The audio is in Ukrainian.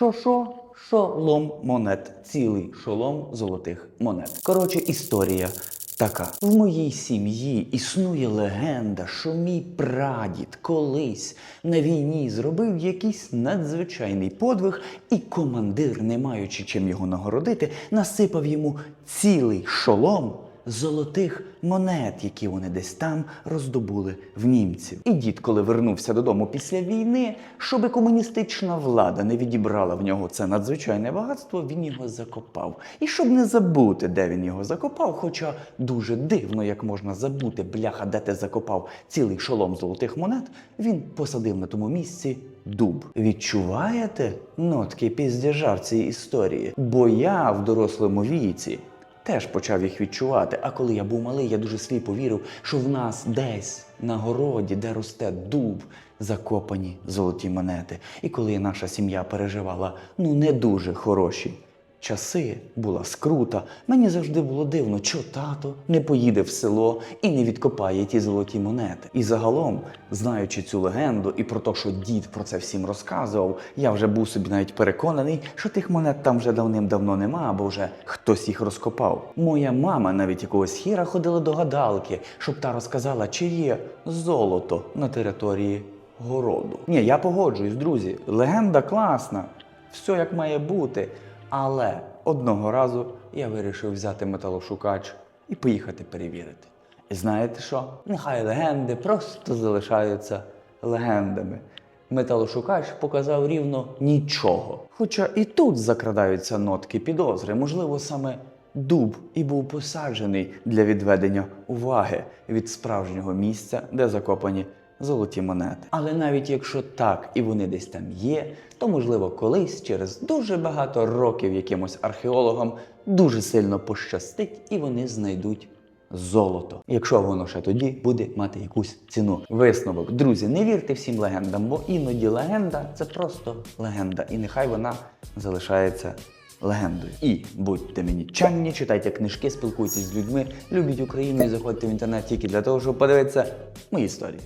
Що? Шолом монет. Цілий шолом золотих монет. Коротше, історія така. В моїй сім'ї існує легенда, що мій прадід колись на війні зробив якийсь надзвичайний подвиг, і командир, не маючи чим його нагородити, насипав йому цілий шолом золотих монет, які вони десь там роздобули в німців. І дід, коли вернувся додому після війни, щоби комуністична влада не відібрала в нього це надзвичайне багатство, він його закопав. І щоб не забути, де він його закопав, хоча дуже дивно, як можна забути, бляха, де ти закопав цілий шолом золотих монет, він посадив на тому місці дуб. Відчуваєте нотки піздяжа в цій історії? Бо я в дорослому віці теж почав їх відчувати. А коли я був малий, я дуже сліпо вірив, що в нас десь на городі, де росте дуб, закопані золоті монети. І коли наша сім'я переживала ну не дуже хороші часи, була скрута, мені завжди було дивно, що тато не поїде в село і не відкопає ті золоті монети. І загалом, знаючи цю легенду і про те, що дід про це всім розказував, я вже був собі навіть переконаний, що тих монет там вже давним-давно нема, або вже хтось їх розкопав. Моя мама навіть якогось хіра ходила до гадалки, щоб та розказала, чи є золото на території городу. Ні, я погоджуюсь, друзі. Легенда класна, все як має бути. Але одного разу я вирішив взяти металошукач і поїхати перевірити. І знаєте що? Нехай легенди просто залишаються легендами. Металошукач показав рівно нічого. Хоча і тут закрадаються нотки підозри. Можливо, саме дуб і був посаджений для відведення уваги від справжнього місця, де закопані золоті монети. Але навіть якщо так і вони десь там є, то можливо колись через дуже багато років якимось археологам дуже сильно пощастить і вони знайдуть. Золото, якщо воно ще тоді буде мати якусь ціну. Висновок, друзі, не вірте всім легендам, бо іноді легенда це просто легенда, і нехай вона залишається легендою. І будьте мені чемні, читайте книжки, спілкуйтесь з людьми, любіть Україну і заходьте в інтернет тільки для того, щоб подивитися мої історії.